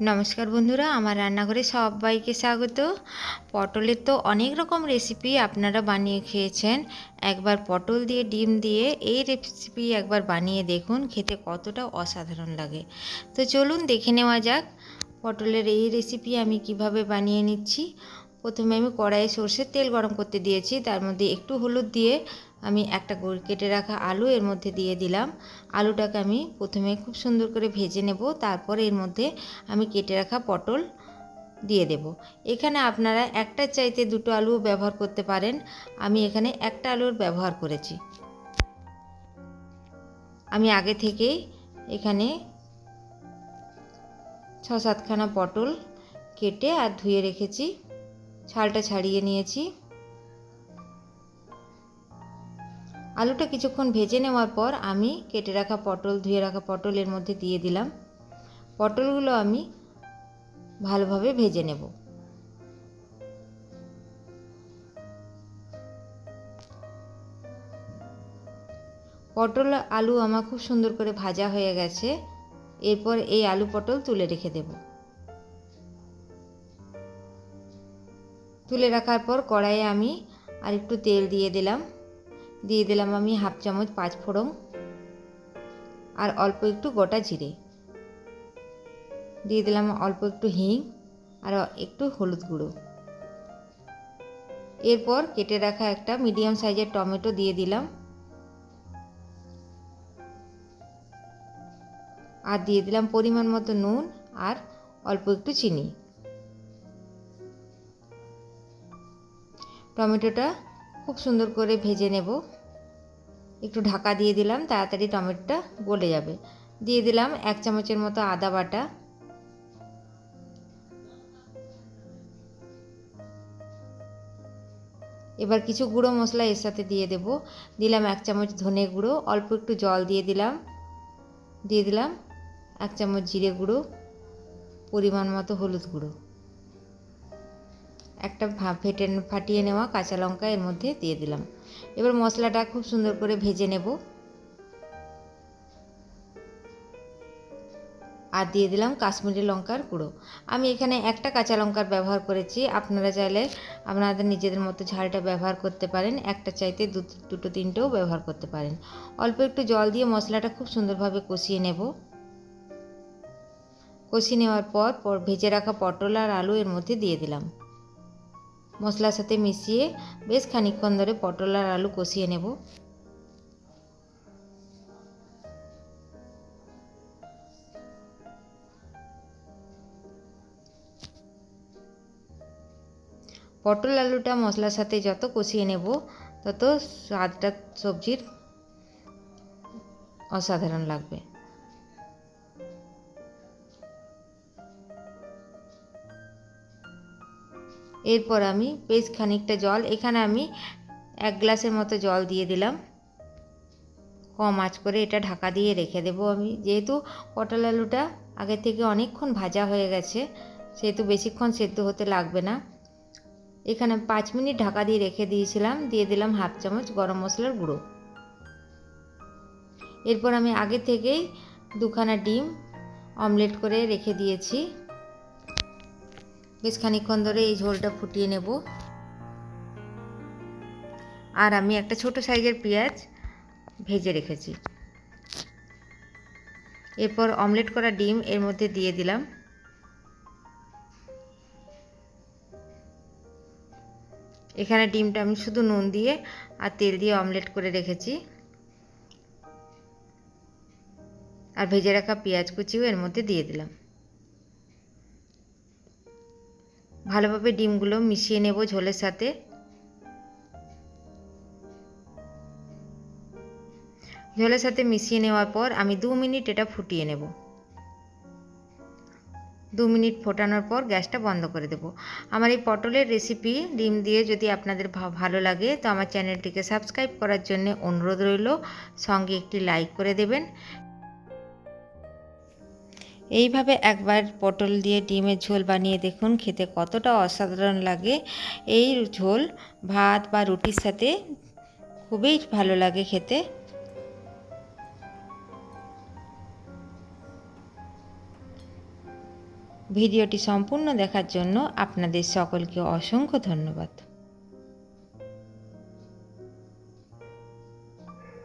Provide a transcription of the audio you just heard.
নমস্কার বন্ধুরা, আমার রান্নাঘরে সবাইকে স্বাগত। পটলের তো অনেক রকম রেসিপি আপনারা বানিয়ে খেয়েছেন। একবার পটল দিয়ে, ডিম দিয়ে এই রেসিপি একবার বানিয়ে দেখুন, খেতে কতটা অসাধারণ লাগে। তো চলুন দেখে নেওয়া যাক, পটলের এই রেসিপি আমি কীভাবে বানিয়ে নিচ্ছি। প্রথমে আমি কড়াইয়ে সর্ষের তেল গরম করতে দিয়েছি, তার মধ্যে একটু হলুদ দিয়ে আমি একটা কেটে রাখা আলু এর মধ্যে দিয়ে দিলাম। আলুটাকে আমি প্রথমে খুব সুন্দর করে ভেজে নেব, তারপর এর মধ্যে আমি কেটে রাখা পটল দিয়ে দেব। এখানে আপনারা একটা চাইতে দুটো আলু ব্যবহার করতে পারেন। আমি এখানে একটা আলুর ব্যবহার করেছি। আমি আগে থেকেই এখানে ছ সাতখানা পটল কেটে আর ধুয়ে রেখেছি। ছালটা ছাড়িয়ে নিয়েছি। আলুটা কিছুক্ষণ ভেজে নেওয়ার পর আমি কেটে রাখা পটল, ধুয়ে রাখা পটল এর মধ্যে দিয়ে দিলাম। পটলগুলো আমি ভালোভাবে ভেজে নেব। পটল, আলু আমার খুব সুন্দর করে ভাজা হয়ে গেছে। এরপর এই আলু পটল তুলে রেখে দেব। তুলে রাখার পর কড়াইয়ে আমি আর একটু তেল দিয়ে দিলাম। দিয়ে দিলাম আমি হাফ চামচ পাঁচ ফোড়ন আর অল্প একটু গোটা জিরে। দিয়ে দিলাম অল্প একটু হিং আর একটু হলুদ গুঁড়ো। এরপর কেটে রাখা একটা মিডিয়াম সাইজের টমেটো দিয়ে দিলাম। আর দিয়ে দিলাম পরিমাণ মতো নুন আর অল্প একটু চিনি। টমেটোটা খুব সুন্দর করে ভেজে নেব। একটু ঢাকা দিয়ে দিলাম, তাড়াতাড়ি টমেটোটা গলে যাবে। দিয়ে দিলাম এক চামচের মতো আদা বাটা। এবার কিছু গুঁড়ো মশলা এর সাথে দিয়ে দেব। দিলাম এক চামচ ধনে গুঁড়ো, অল্প একটু জল দিয়ে দিলাম। দিয়ে দিলাম এক চামচ জিরে গুঁড়ো, পরিমাণ মতো হলুদ গুঁড়ো। একটা ফেটে ফাটিয়ে নেওয়া কাঁচা লঙ্কা এর মধ্যে দিয়ে দিলাম। এবার মশলাটা খুব সুন্দর করে ভেজে নেব। আর দিয়ে দিলাম কাশ্মীরি লঙ্কার গুঁড়ো। আমি এখানে একটা কাঁচা লঙ্কার ব্যবহার করেছি। আপনারা চাইলে আপনাদের নিজেদের মতো ঝালটা ব্যবহার করতে পারেন। একটা চাইতে দুটো তিনটেও ব্যবহার করতে পারেন। অল্প একটু জল দিয়ে মশলাটা খুব সুন্দরভাবে কষিয়ে নেব। কষিয়ে নেওয়ার পর ভেজে রাখা পটল আর আলু এর মধ্যে দিয়ে দিলাম। মশলার সাথে মিশিয়ে বেশ খানিকক্ষণ ধরে পটল আর আলু কষিয়ে নেব। পটল আলুটা মশলার সাথে যত কষিয়ে নেব, তত স্বাদটা সবজির অসাধারণ লাগবে। এরপর আমি বেশ খানিকটা জল, এখানে আমি এক গ্লাসের মতো জল দিয়ে দিলাম। কম আঁচ করে এটা ঢাকা দিয়ে রেখে দেবো আমি। যেহেতু পটল আলুটা আগে থেকে অনেকক্ষণ ভাজা হয়ে গেছে, সেহেতু বেশিক্ষণ সেদ্ধ হতে লাগবে না। এখানে পাঁচ মিনিট ঢাকা দিয়ে রেখে দিয়েছিলাম, দিয়ে দিলাম হাফ চামচ গরম মশলার গুঁড়ো। এরপর আমি আগে থেকেই দুখানা ডিম, অমলেট করে রেখে দিয়েছি। বেশ খানিক্ষণ ধরে এই ঝোলটা ফুটিয়ে নেব। আর আমি একটা ছোট সাইজের পেঁয়াজ ভেজে রেখেছি। এরপর অমলেট করা ডিম এর মধ্যে দিয়ে দিলাম। এখানে ডিমটা আমি শুধু নুন দিয়ে আর তেল দিয়ে অমলেট করে রেখেছি। আর ভেজে রাখা পেঁয়াজ কুচিও এর মধ্যে দিয়ে দিলাম। ভালোভাবে ডিমগুলো মিশিয়ে নেব ঝোলের সাথে। ঝোলের সাথে মিশিয়ে নেওয়ার পর আমি দু মিনিট এটা ফুটিয়ে নেব। দু মিনিট ফোটানোর পর গ্যাসটা বন্ধ করে দেব। আমার এই পটলের রেসিপি ডিম দিয়ে যদি আপনাদের ভালো লাগে, তো আমার চ্যানেলটিকে সাবস্ক্রাইব করার জন্য অনুরোধ রইল। সঙ্গে একটি লাইক করে দেবেন। এইভাবে একবার পটল দিয়ে ডিমের ঝোল বানিয়ে দেখুন, খেতে কতটা অসাধারণ লাগে। এই ঝোল, ভাত বা রুটির সাথে খুবই ভালো লাগে খেতে। ভিডিওটি সম্পূর্ণ দেখার জন্য আপনাদের সকলকে অসংখ্য ধন্যবাদ।